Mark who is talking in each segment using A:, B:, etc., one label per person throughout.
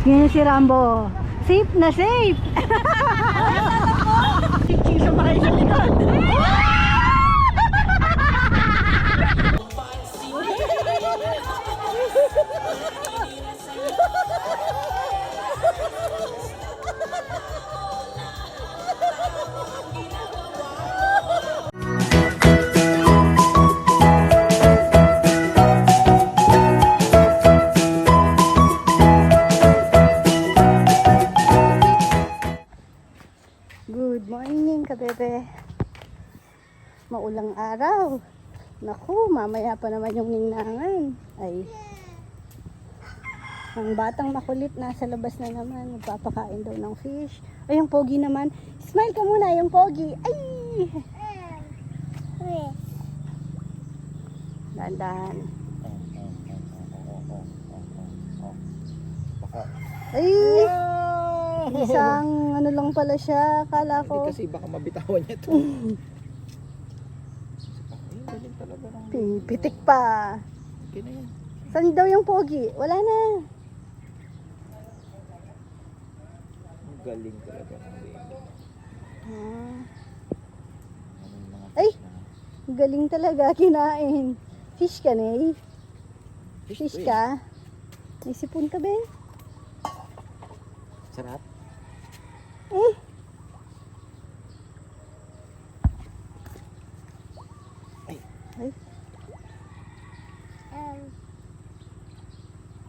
A: Ngayon si Rambo. Safe na safe. Ching sa bahay sa likod. Good kabebe. Maulang araw. Naku, mamaya pa naman yung ninangan. Ay. Ang batang makulit nasa labas na naman. Magpapakain daw ng fish. Ay, yung pogi naman. Smile ka muna, yung pogi. Ay! Dahan-dahan. Ay! Isang ano lang pala siya. Akala ko.
B: Hindi kasi baka mabitawan niya to. Galing talaga ng
A: Pipitik pa.
B: Okay na yan.
A: Saan daw yung pogi? Wala na.
B: Galing talaga ng baby.
A: Ah, Ay!
B: fish na-
A: galing talaga kinain. Fish ka? Fish
B: to eh.
A: ka? May sipon ka, be?
B: Sarap.
A: Eh.
B: Ay.
A: Ay.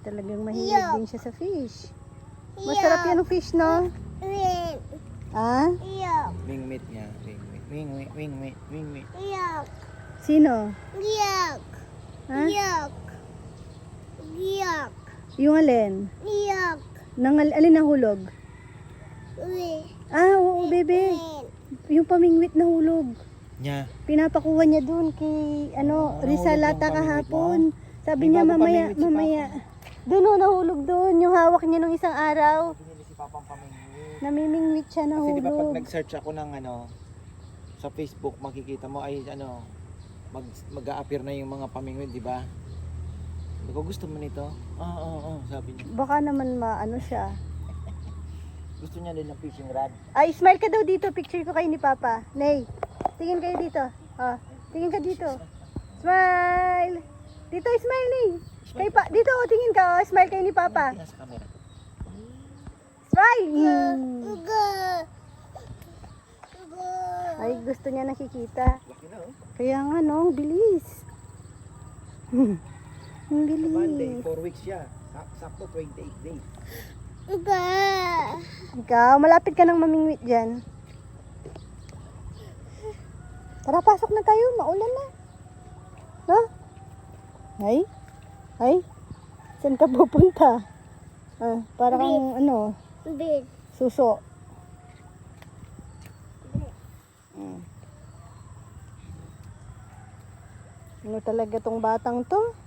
A: Talagang mahilig din siya sa fish. Masarap yan ang fish, no? Ah?
B: Wing meat niya. Wing meat. Wing meat. Wing meat. Wing meat.
A: Sino? Ha? Yung alin? Nang al- alin ang hulog? Ah, oo, bebe. Yung pamingwit na hulog.
B: Niya.
A: Pinapakuha niya doon kay ano,
B: Ah, hulog yung
A: kahapon. Sabi niya mamaya, mamaya. Doon oh, nahulog doon. Yung hawak niya nung isang araw.
B: Pinili si Papang pamingwit.
A: Namimingwit siya
B: Kasi di ba pag
A: nahulog.
B: nag-search ako ng ano, sa Facebook, makikita mo ay ano, mag, mag-a-appear na yung mga pamingwit, di ba? Ko, gusto mo nito? Oo, oo, oo, sabi niya.
A: Baka naman maano siya.
B: Gusto niya din ng fishing rod.
A: Ay, smile ka daw dito. Picture ko kayo ni Papa. Nay, tingin kayo dito. Ah, tingin ka dito. Smile! Dito, smile, Nay. Kay pa, dito, oh, tingin ka. Oh. Smile kayo ni Papa. Smile! Ay, gusto niya nakikita.
B: Oh.
A: Kaya nga, no, ang bilis. ang
B: Monday,
A: bilis.
B: 4 weeks siya. Sa- Sakto 28 days.
A: Ikaw, malapit ka ng mamingwit dyan. Tara, pasok na tayo. Maulan na. Ha? Ay? Ay? Saan ka pupunta? Ah, para kang ano, suso. Mm. Ano talaga tong batang to?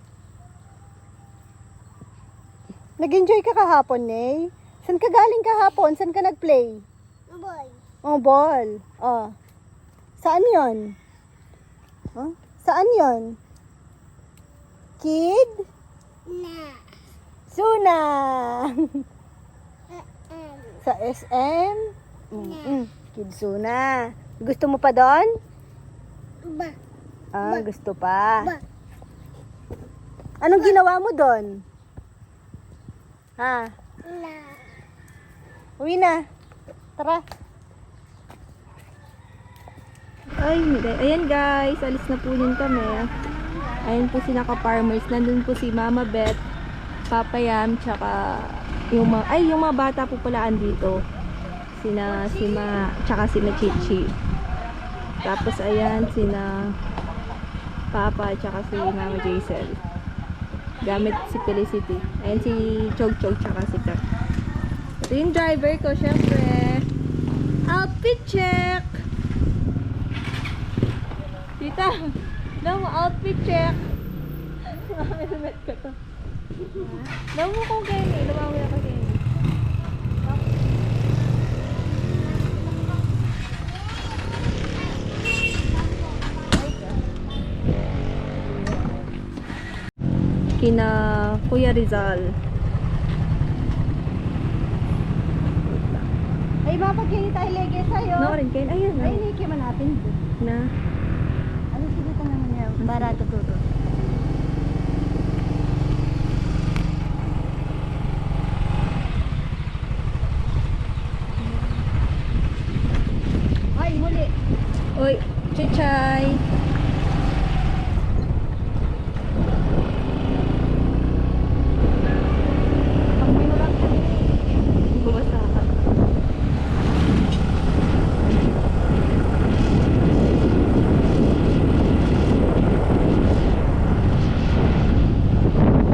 A: Nag-enjoy ka kahapon, Nay? Saan ka galing kahapon? Saan ka nag-play? Oh, ball. Oh. Saan yon? Huh? Saan yon? Kid? Suna. Sa SM? Mm-mm. Kid Suna. Gusto mo pa doon? Ah, gusto pa. Anong ginawa mo doon? Ha? Uwi na. Tara.
C: Ay, hindi. Ayan guys, alis na po din kami. Ayan po si naka-farmers. Nandun po si Mama Beth, Papa Yam, tsaka yung mga, ay, yung mga bata po pala andito. Sina, si Ma, tsaka si Chichi. Tapos ayan, sina Papa, tsaka si Mama Jaisel. Gamit si Felicity. Ayan si Chog Chog, tsaka si Kat. Ito yung driver ko, syempre. Outfit check! Tita, daw mo outfit check. Helmet ko to. Daw mo ko Kenny. Lumawi ako Kenny. Kina Kuya Rizal.
A: Ay, mapagkini tayo lege sa'yo.
C: No, rin kayo. Ayun,
A: Ay,
C: ay.
A: hindi man natin.
C: Na.
A: Ano sige ito naman niya? Barato tuto. Ay, muli.
C: Uy, chichay. Bumasa ka.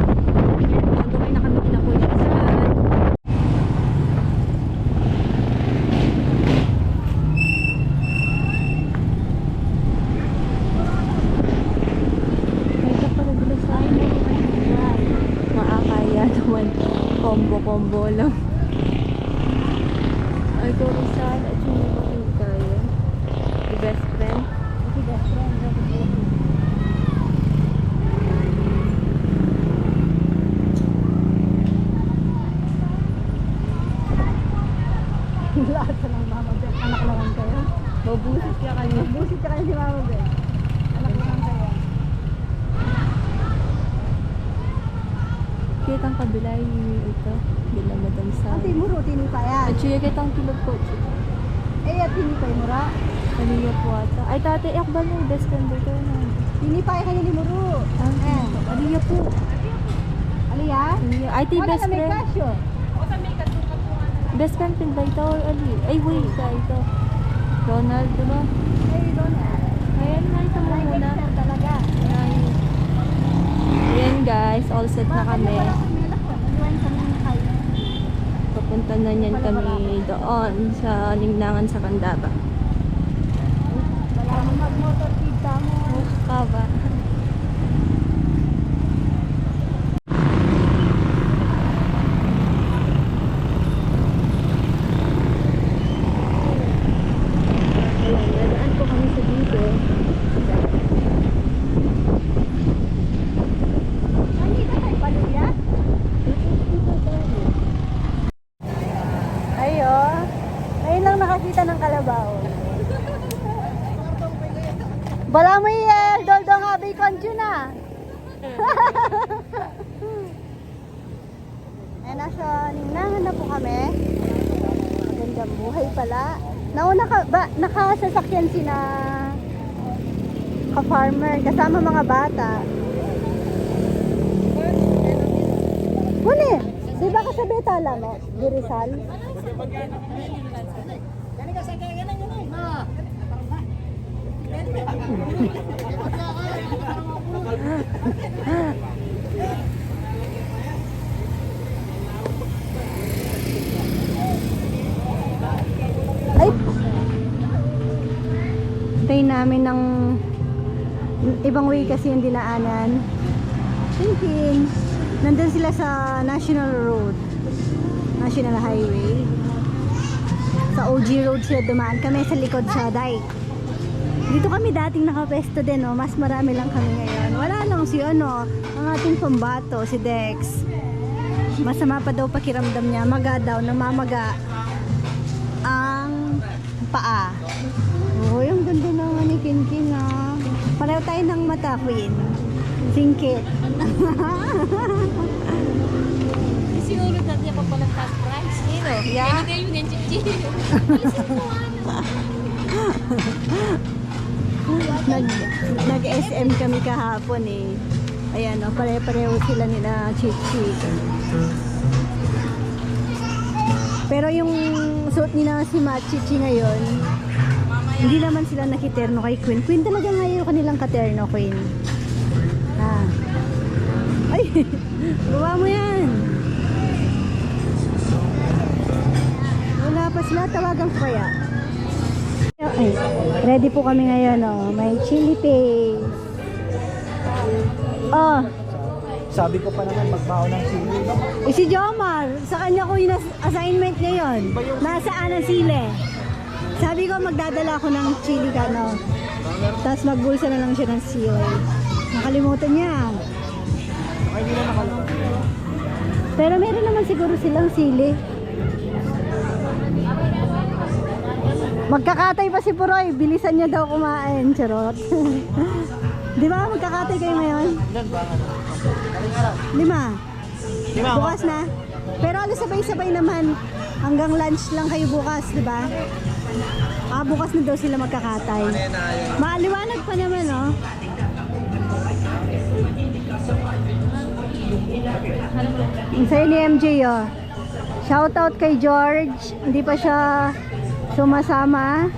C: Gagawin na kami pinapulisan. May ka pala dila sa Maakaya naman. Combo-combo lang. Ay, ko Rizal. At yung iba ko kaya. The best friend.
A: Si best friend. Lahat sa ng mama Beth. Anak naman kayo.
C: Mabusit ka kayo.
A: Busit ka kayo si mama Beth. Anak naman kayo.
C: Kitang kabila yung ito. Bila madam sa...
A: Ate mo rutini pa yan.
C: At siya kitang tulog ko.
A: Eh, at tinipay mo ra.
C: Kaniya po ata. Ay, tate, akbal mo. Best friend dito na.
A: Tinipay ka ni Muro.
C: Ah,
A: Eh.
C: Aliya po.
A: Aliya?
C: Aliya. Ay, ti
A: Wala
C: best
A: na may
C: friend. Best friend pin ba ito Ali? Ay, wait ka ito. Ronald, diba?
A: Ay, Ronald.
C: Ayan, nakita mo muna.
A: talaga.
C: Ayan. Ayan guys, all set na kami. Papunta na niyan kami doon sa Ningnangan sa Candaba.
A: Wala kang mag-motor kita mo.
C: Oh, kaba. Ayan, dadaan po kami sa dito.
A: Ay, ka tayo paluya? Ayo. Ngayon lang nakakita ng kalabaw. Bala mo yung doldong abay konju na. Ay, nasa Ninangan na po kami. Magandang buhay pala. Nauna ka, ba, nakasasakyan si na ka-farmer kasama mga bata. Muni, di ba ka sa Betala mo? Di Rizal? namin ng ibang way kasi yung dinaanan. Thinking, nandun sila sa National Road. National Highway. Sa OG Road sila dumaan. Kami sa likod sa dike. Dito kami dating nakapesto din, no? mas marami lang kami ngayon. Wala lang si ano, ang ating pambato, si Dex. Masama pa daw pakiramdam niya, maga daw, namamaga ang paa. Oh, yung ganda naman ni Kinkin, ah. Pareho tayo ng mata, Queen. Singkit.
D: Siguro dati pa pala cash price. Sino?
A: Yeah.
D: Hindi kayo yung chichi.
A: nag nag SM kami kahapon eh. Ayan oh, pare-pareho sila nila Chichi. Pero yung suot nila si Matt Chichi ngayon, hindi naman sila nakiterno kay Queen. Queen talaga ngayon kanilang katerno, Queen. Ah. Ay, gawa mo yan. Wala pa sila, tawagan ko kaya. Ay, ready po kami ngayon, oh. May chili paste. Oh,
B: Sabi ko pa naman magbaho ng sili.
A: eh si Jomar, sa kanya ko yung as- assignment ngayon. Nasaan ang sile? Sabi ko magdadala ako ng chili ka, no? Tapos magbulsa na lang siya ng sile. Nakalimutan niya. Pero meron naman siguro silang sili. Magkakatay pa si Puroy. Bilisan niya daw kumain. Charot. Di ba? Magkakatay kayo ngayon?
B: Ano?
A: Lima.
B: Lima.
A: Bukas na. Pero alas sabay-sabay naman. Hanggang lunch lang kayo bukas, di ba? Ah, bukas na daw sila magkakatay. Maaliwanag pa naman, oh. Ang sayo ni MJ, oh. Shoutout kay George. Hindi pa siya sumasama.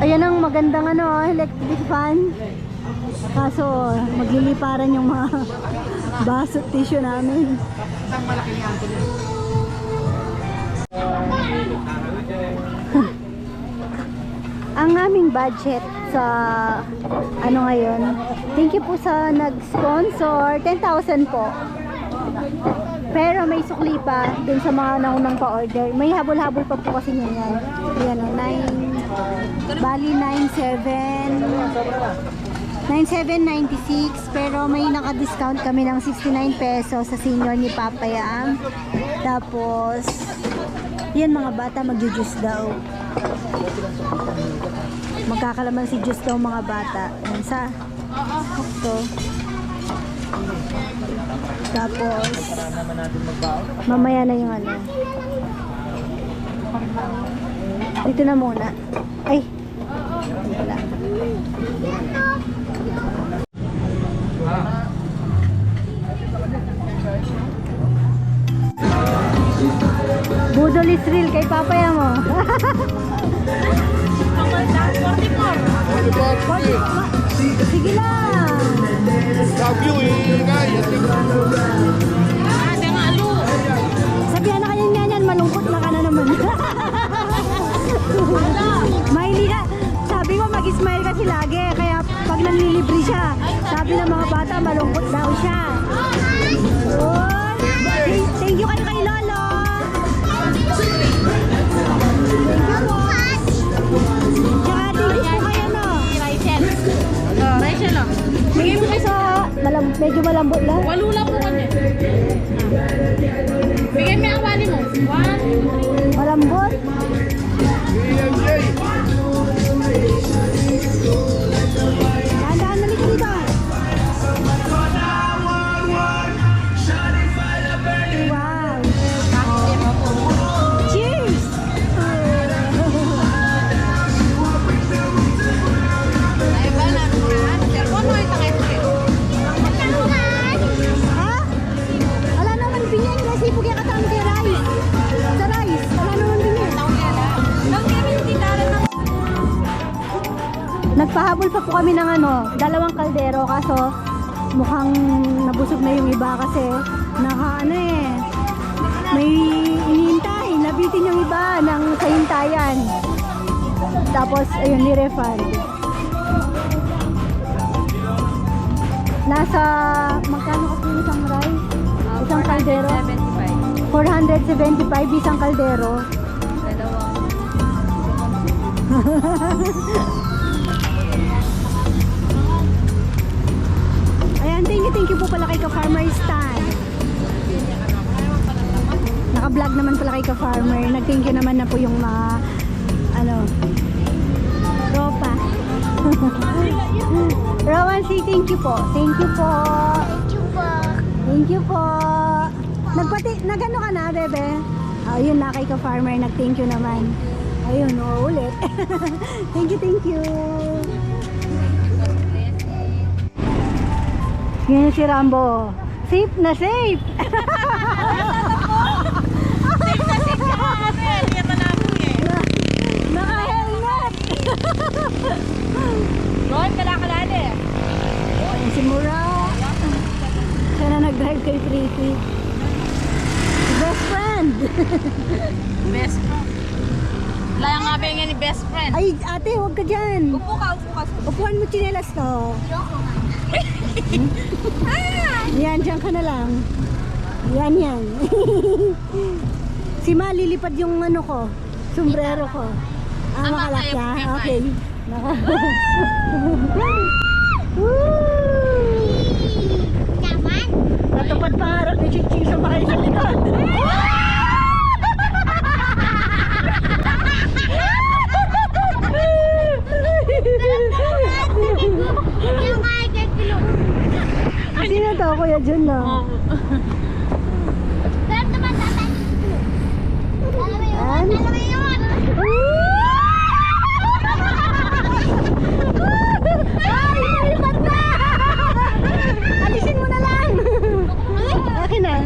A: Ayan ang magandang ano, electric fan. Kaso, magliliparan yung mga baso at tissue namin. ang aming budget sa ano ngayon. Thank you po sa nag-sponsor. 10,000 po. Pero may sukli pa dun sa mga naunang pa-order. May habol-habol pa po kasi yun yan. Yan o, 9, bali 9,700. 9796 pero may naka-discount kami ng 69 pesos sa senior ni Papa Yam. Tapos yan mga bata magju-juice daw. Magkakalaman si juice daw mga bata. Yan sa to. Tapos mamaya na yung ano. Dito na muna. Ay. Wala. Budol is real kay papaya mo. Sige lang.
D: Ate nga, Lu.
A: Sabihan na kanya niyan, malungkot na ka na naman. Mahilig ka. Sabi ko mag-smile kasi lagi. Kaya pag nanlilibre siya, sabi ng mga bata, malungkot daw siya. Medyo malambot lang.
D: Walo lang po kanya. Bigay mo ang wali mo. One.
A: Malambot. Dahan-dahan na dito Nagpahabol pa po kami ng ano, dalawang kaldero kaso mukhang nabusog na yung iba kasi naka ano eh, may inihintay, nabitin yung iba ng kahintayan. Tapos ayun, ni-refund. Nasa, magkano kasi yung isang rice? Isang kaldero?
D: 75.
A: 475 isang kaldero.
D: Dalawang.
A: thank you, po pala kay ka-farmer Stan. Naka-vlog naman pala kay ka-farmer. Nag-thank you naman na po yung mga, ano, tropa. Rowan C, thank you po. Thank you po. Thank you po. Thank you po. Nagpati, nagano ka na, bebe? Oh, yun na kay ka-farmer. Nag-thank you naman. Ayun, oh, ulit. thank you, thank you. Yan si Rambo. Safe na safe. Naka-helmet.
D: Ron, kalakalali.
A: Yan si Mura. Siya na nag-drive kay Pretty. Best friend.
D: Best friend. Wala nga ba yung ni best friend?
A: Ay, ate, huwag ka dyan.
D: Upo ka, upo ka.
A: Upuan mo chinelas ko. Yan, dyan ka na lang. Yan, yan. si Ma, lilipad yung ano ko, sombrero ko. Ah,
D: Ah,
A: makalakya?
D: okay, okay,
A: Okay. Naka... Woo! Matupad pangarap ni Chiching sumakay sa likod. Sino to, Kuya Jun na? An? Ay, nalipat na! Alisin mo na lang! Akin na.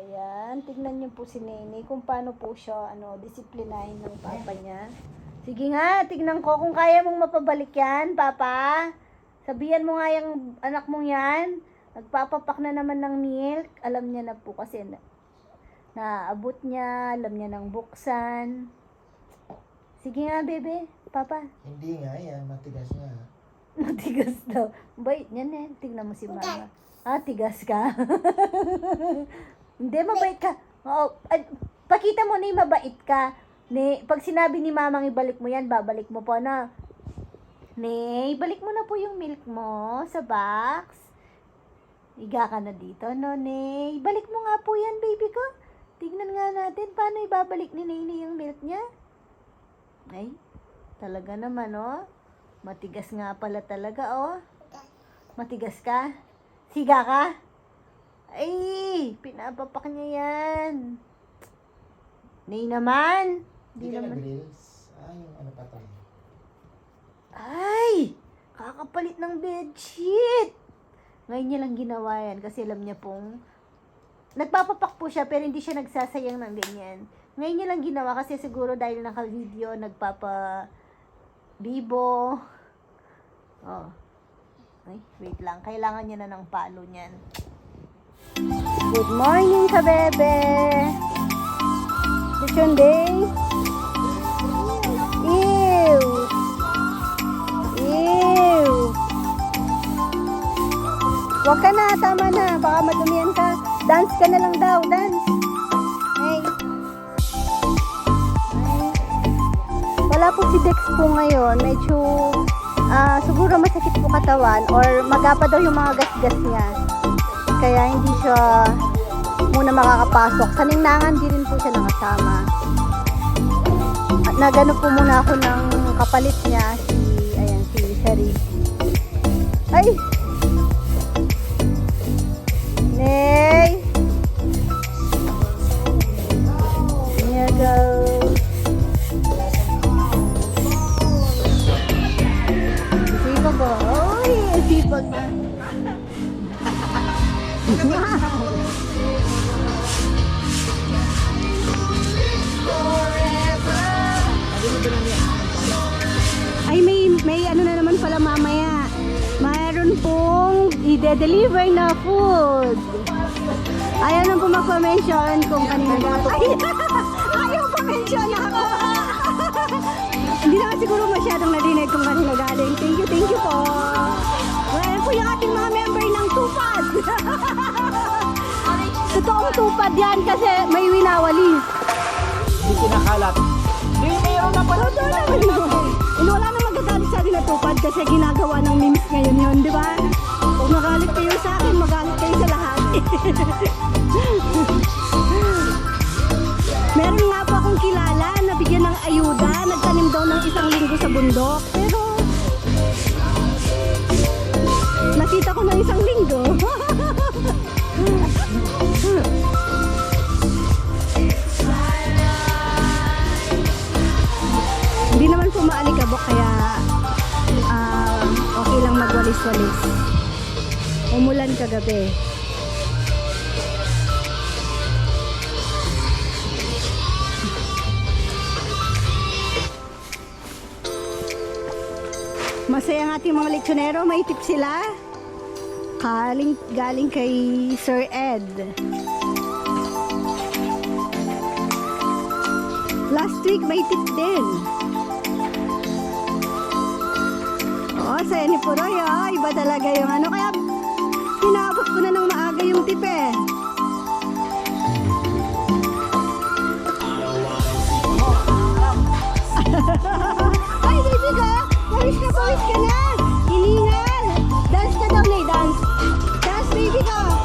A: Ayan, tignan niyo po si Nene kung paano po siya ano, disiplinahin ng papa niya. Sige nga, tignan ko kung kaya mong mapabalik yan, papa. Sabihan mo nga yung anak mong yan. Nagpapapak na naman ng milk. Alam niya na po kasi na, naabot niya, alam niya ng buksan. Sige nga, bebe. Papa,
B: Hindi nga yan, matigas nga.
A: matigas daw. Bait niyan eh. Tignan mo si mama. Ah, tigas ka. Hindi, mabait ka. Oo, ay, pakita mo na yung mabait ka. Ni, pag sinabi ni mamang ibalik mo yan, babalik mo po na. Ne, ibalik mo na po yung milk mo sa box. Iga ka na dito, no, ne? Ibalik mo nga po yan, baby ko. Tignan nga natin paano ibabalik ni Nene yung milk niya. Ay, talaga naman, oh. Matigas nga pala talaga, oh. Matigas ka? Siga ka? Ay, pinapapak niya yan. Nay naman.
B: Hindi
A: naman.
B: nag-reels? Ah, yung ano pa tayo.
A: Ay! Kakapalit ng bedsheet! Ngayon niya lang ginawa yan kasi alam niya pong nagpapapak po siya pero hindi siya nagsasayang ng ganyan. Ngayon niya lang ginawa kasi siguro dahil naka-video, nagpapa bibo. Oh. Ay, wait lang. Kailangan niya na ng palo niyan. Good morning, kabebe! It's your day? Ew! Ew! Huwag ka na, tama na. Baka madumihan ka. Dance ka na lang daw, dance. Hey. Wala po si Dex po ngayon. Medyo, ah, siguro masakit po katawan or magapa daw yung mga gasgas niya. Kaya hindi siya muna makakapasok. Sa ninangan, di rin po siya nakasama. At nagano po muna ako ng kapalit niya, Sherry. Ay! Nay! Here you go. Sipag ko. Uy, sipag na. Ay, may, may ano pong i-deliver na food. Ayaw nang po mag-mention kung kanina galing. Ay, ayaw pa mention ako. Hindi naman siguro masyadong nadinig kung kanina galing. Thank you, thank you po. Well, po yung ating mga member ng Tupad. Totoong Tupad yan kasi may winawali.
B: Hindi kinakalat. Hindi, mayroon na pala.
A: Totoo naman wala nang magagalit sa atin na tupad kasi ginagawa ng memes ngayon yun, di ba? Meron nga po akong kilala na bigyan ng ayuda, nagtanim daw ng isang linggo sa bundok. Pero, nakita ko ng isang linggo. Hindi naman po maalikabok kaya ah, okay lang magwalis-walis. Umulan kagabi. Masaya ang ating mga lechonero, may tip sila. Galing, galing kay Sir Ed. Last week may tip din. Oo, saya ni Puroy, oh. Iba talaga yung ano. Kaya pinabot ko na ng maaga yung tip eh. Pawis na pawis ka na! Hiningal! Dance ka daw, Nay, dance! Dance, baby ka!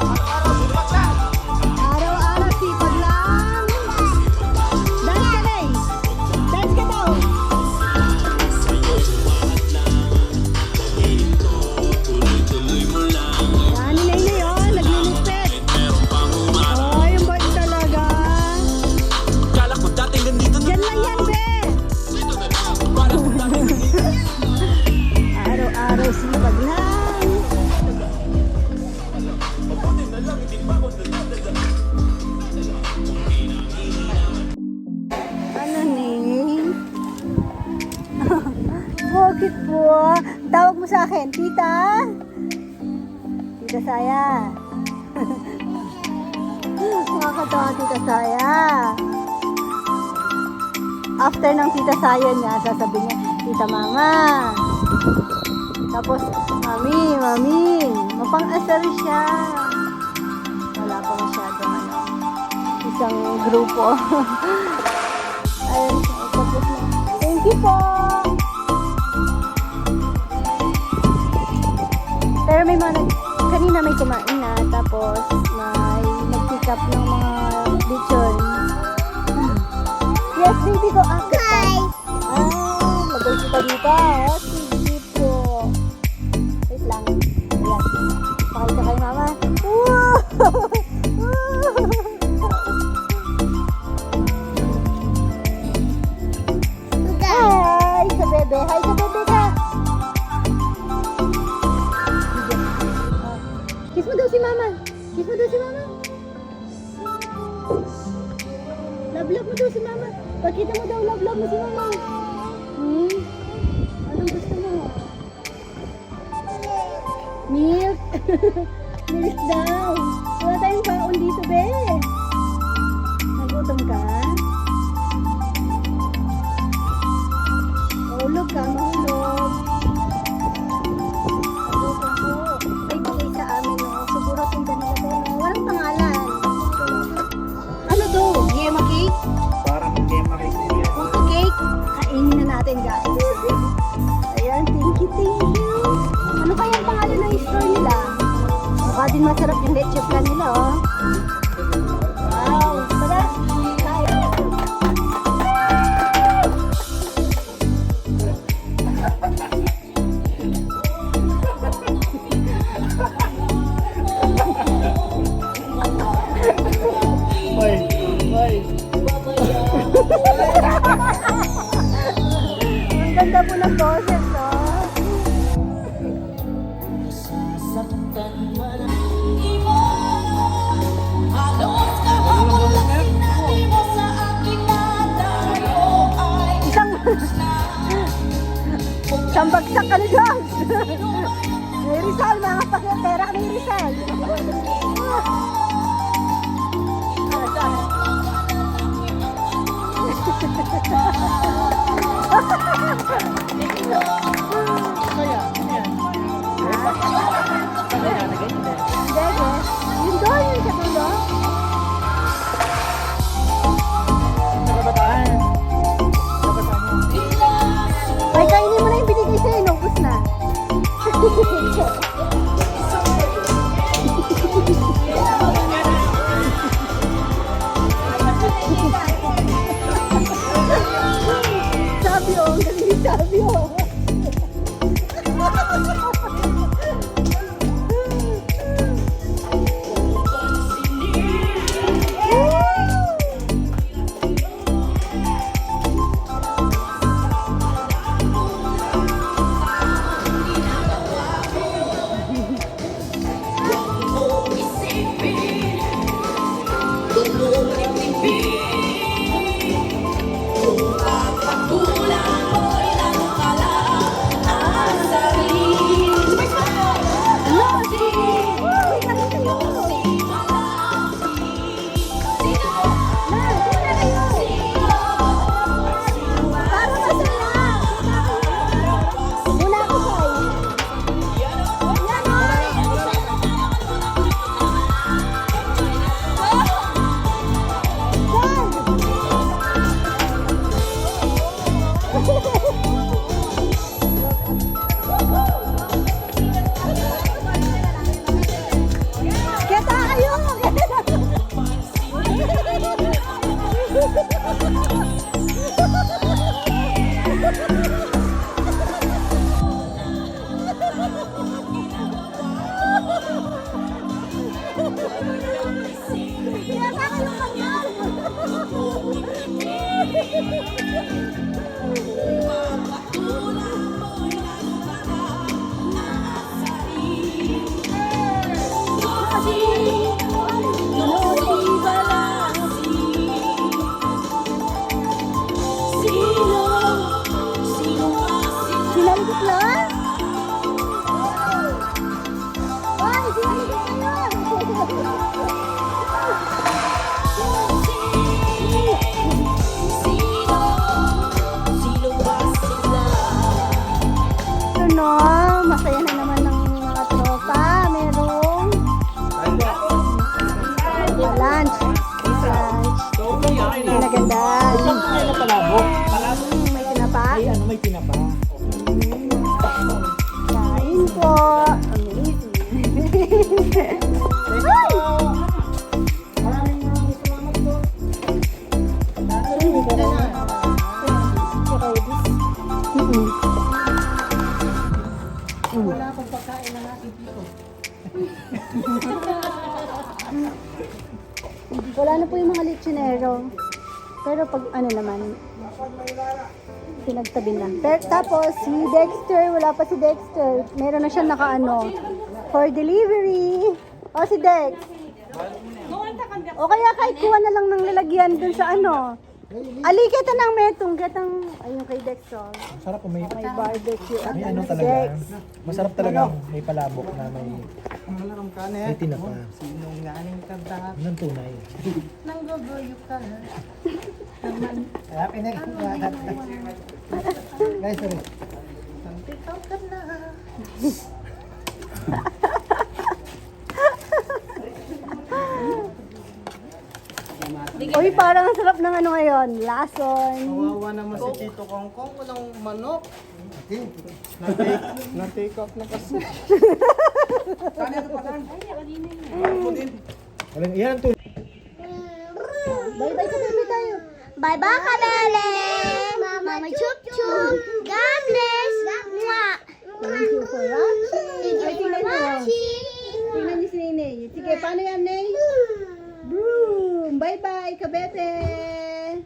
A: Mami, mami. Mapang-asar siya. Wala pa masyadong ano, isang grupo. Ayun, tapos na. Thank you po. Pero may mga kanina may kumain na, tapos may nag-pick up ng mga lechon. Yes, baby ko. Ah, Hi! Ah, lagay kita dito. Oh, daw si mama. Love love mo daw si mama. Pakita mo daw love love mo si mama. Hmm? Anong gusto mo? Milk. Milk daw. Wala tayong baon dito, be. Nagutom ka? Natin, guys. Ayan, thank you, thank you. Ano kaya ang pangalan ng store nila? Baka din masarap yung leche plan nila, oh. Amen. Pag ano naman, pinagtabi na. Pero, tapos, si Dexter, wala pa si Dexter. Meron na siya nakaano, for delivery. O si Dex. O kaya kahit kuha na lang ng lalagyan dun sa ano. Ali, kita ng metong, kitang, ayun kay Dex, oh.
B: Sarap po may,
A: May barbecue at
B: may ano
A: ano,
B: talaga.
A: Dex.
B: Masarap talaga may palabok na may
E: Ang ka na
B: may tinapa.
E: Sinong galing ka dahil
B: Anong tunay?
E: nangguguyo ka. Kaya pinagkakalat. Guys, sorry. Nandito ka na.
A: Uy, parang ang sarap ng ano ngayon, lason.
E: Kawawa naman si Tito Kong Kong. Walang manok. Na-take, off na kasi.
B: Walang, yan ang tunay.
A: Bye-bye ka, baby tayo.
F: Bye bye, Kabele! Mama Chup Chup! God bless! Mwah!
A: Thank you for watching.
F: Thank you for watching!
A: Tingnan niyo si Nene. Sige, paano yan, Ney? Bye-bye, kabete!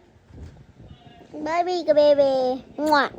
F: Bye bye, Kabebe! Mwah!